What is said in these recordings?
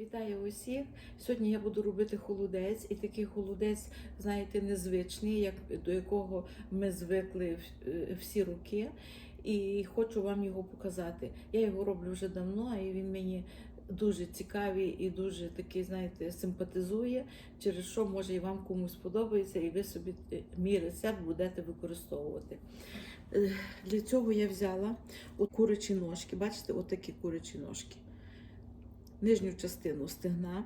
Вітаю усіх! Сьогодні я буду робити холодець, і такий холодець, знаєте, незвичний, як до якого ми звикли е, всі роки. І хочу вам його показати. Я його роблю вже давно, і він мені дуже цікавий і дуже такий, знаєте, симпатизує, через що може і вам комусь сподобається, і ви собі е, мій рецепт будете використовувати. Е, Для цього я взяла от курячі ножки. Бачите, отакі курячі ножки нижню частину стегна.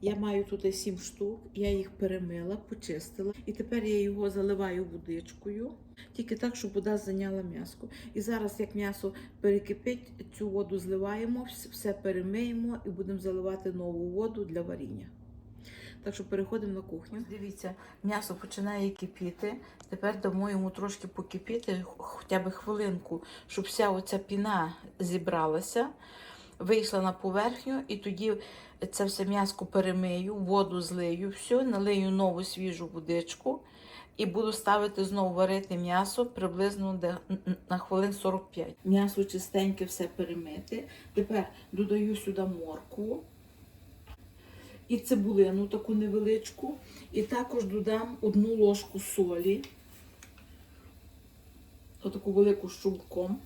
Я маю тут 7 штук, я їх перемила, почистила. І тепер я його заливаю водичкою, тільки так, щоб вода зайняла м'ясо. І зараз, як м'ясо перекипить, цю воду зливаємо, все перемиємо і будемо заливати нову воду для варіння. Так що переходимо на кухню. Дивіться, м'ясо починає кипіти. Тепер дамо йому трошки покипіти, хоча б хвилинку, щоб вся оця піна зібралася вийшла на поверхню, і тоді це все м'яско перемию, воду злию, все, налию нову свіжу водичку і буду ставити знову варити м'ясо приблизно на хвилин 45. М'ясо чистеньке все перемити. Тепер додаю сюди моркву і цибулину таку невеличку. І також додам одну ложку солі, отаку велику щулком.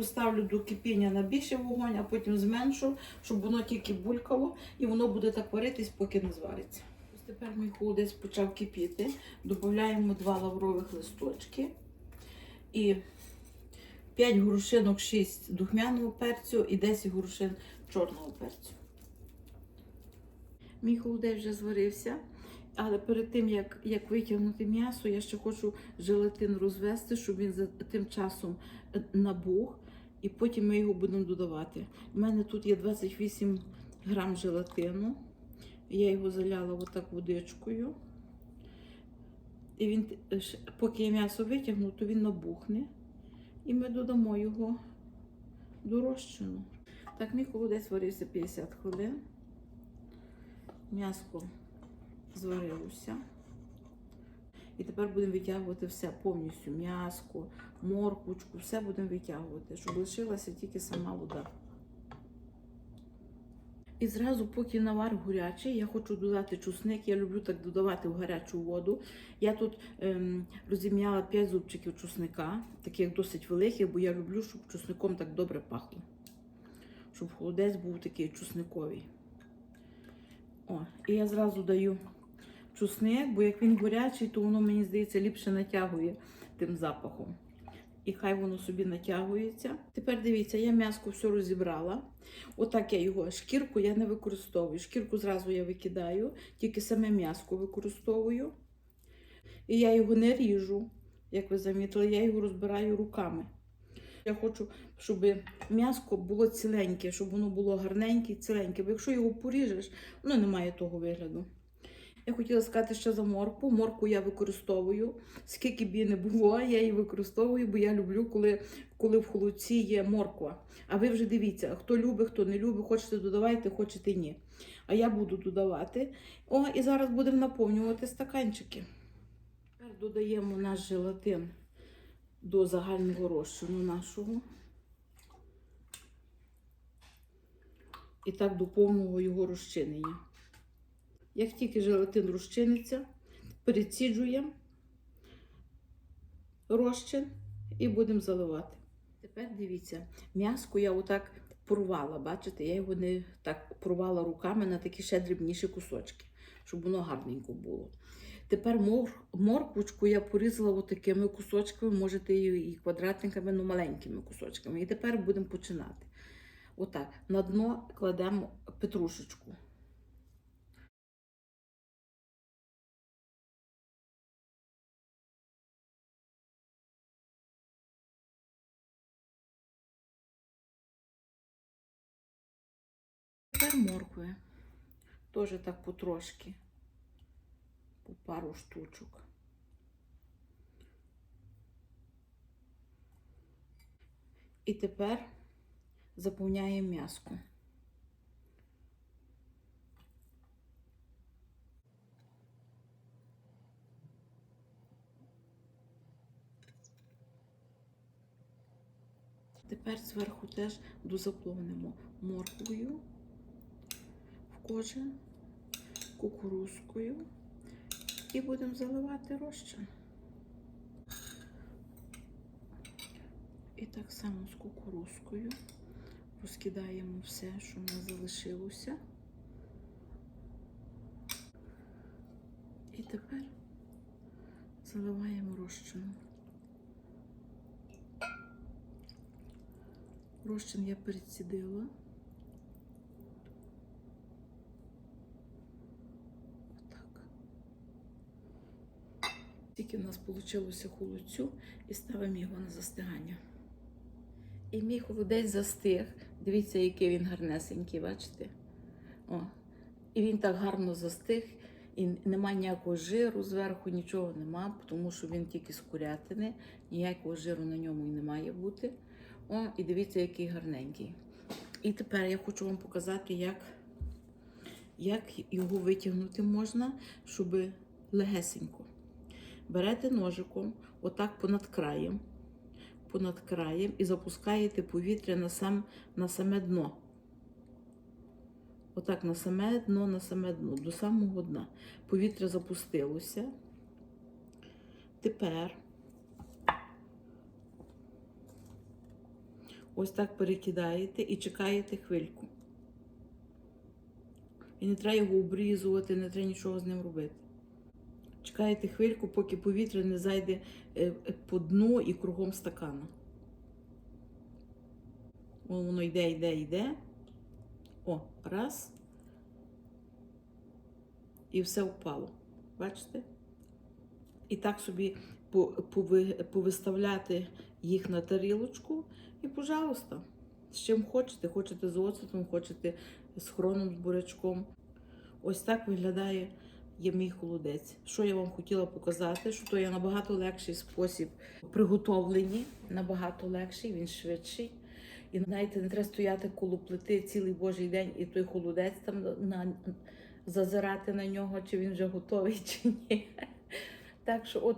Поставлю до кипіння на більший вогонь, а потім зменшу, щоб воно тільки булькало, і воно буде так варитись, поки не звариться. Ось тепер мій холодець почав кипіти. Додаємо два лаврових листочки і 5 горошинок, 6 духмяного перцю і 10 горошин чорного перцю. Мій холодець вже зварився. Але перед тим, як, як витягнути м'ясо, я ще хочу желатин розвести, щоб він за тим часом набух, і потім ми його будемо додавати. У мене тут є 28 грам желатину. Я його заляла отак водичкою. І він, е, поки я м'ясо витягну, то він набухне. І ми додамо його до розчину. Так, мій холодець варився 50 хвилин. М'яско зварилося. І тепер будемо витягувати все повністю м'яско, морквочку, все будемо витягувати, щоб лишилася тільки сама вода. І зразу, поки навар гарячий, я хочу додати чусник. Я люблю так додавати в гарячу воду. Я тут ем, розім'яла 5 зубчиків чусника, таких досить великих, бо я люблю, щоб чусником так добре пахло. Щоб холодець був такий чусниковий. О, і я зразу даю чусник, бо як він гарячий, то воно, мені здається, ліпше натягує тим запахом. І хай воно собі натягується. Тепер дивіться, я м'яско все розібрала. Отак я його, шкірку я не використовую. Шкірку зразу я викидаю, тільки саме м'яско використовую. І я його не ріжу, як ви замітили, я його розбираю руками. Я хочу, щоб м'яско було ціленьке, щоб воно було гарненьке і ціленьке. Бо якщо його поріжеш, воно не має того вигляду. Я хотіла сказати ще за моркву. Моркву я використовую. Скільки б її не було, я її використовую, бо я люблю, коли, коли в холодці є морква. А ви вже дивіться, хто любить, хто не любить, хочете додавайте, хочете ні. А я буду додавати. О, і зараз будемо наповнювати стаканчики. Тепер додаємо наш желатин до загального розчину нашого. І так до повного його розчинення. Як тільки желатин розчиниться, переціджуємо розчин і будемо заливати. Тепер дивіться, м'яско я отак порвала, бачите, я його не так порвала руками на такі ще дрібніші кусочки, щоб воно гарненько було. Тепер мор, морквочку я порізала отакими кусочками, можете її і квадратниками, ну маленькими кусочками. І тепер будемо починати. Отак, на дно кладемо петрушечку. Тепер моркви. Теж так потрошки. По пару штучок. І тепер заповняємо м'яско. Тепер зверху теж дозаповнимо морквою кожен, кукурузкою і будемо заливати розчин. І так само з кукурузкою розкидаємо все, що в нас залишилося. І тепер заливаємо розчином. Розчин я перецідила. Тільки в нас вийшло холодцю і ставимо його на застигання. І мій холодець застиг. Дивіться, який він гарнесенький, бачите? О. І він так гарно застиг, і немає ніякого жиру зверху, нічого нема, тому що він тільки з курятини, ніякого жиру на ньому і не має бути. О, і дивіться, який гарненький. І тепер я хочу вам показати, як, як його витягнути можна, щоб легесенько. Берете ножиком, отак понад краєм, понад краєм і запускаєте повітря на, сам, на саме дно. Отак на саме дно, на саме дно, до самого дна. Повітря запустилося. Тепер ось так перекидаєте і чекаєте хвильку. І не треба його обрізувати, не треба нічого з ним робити. Чекаєте хвильку, поки повітря не зайде е, е, по дну і кругом стакана. Воно йде, йде, йде. О, раз. І все впало. Бачите? І так собі повиставляти їх на тарілочку. І, пожалуйста, з чим хочете. Хочете з оцетом, хочете з хроном, з бурячком. Ось так виглядає є мій холодець. Що я вам хотіла показати, що то є набагато легший спосіб приготовлення, набагато легший, він швидший. І знаєте, не треба стояти коло плити цілий божий день і той холодець там на, зазирати на нього, чи він вже готовий, чи ні. Так що, от,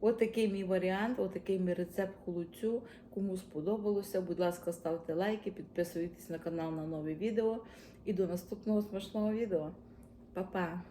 от такий мій варіант, от такий мій рецепт холодцю. Кому сподобалося, будь ласка, ставте лайки, підписуйтесь на канал на нові відео. І до наступного смачного відео. Па-па!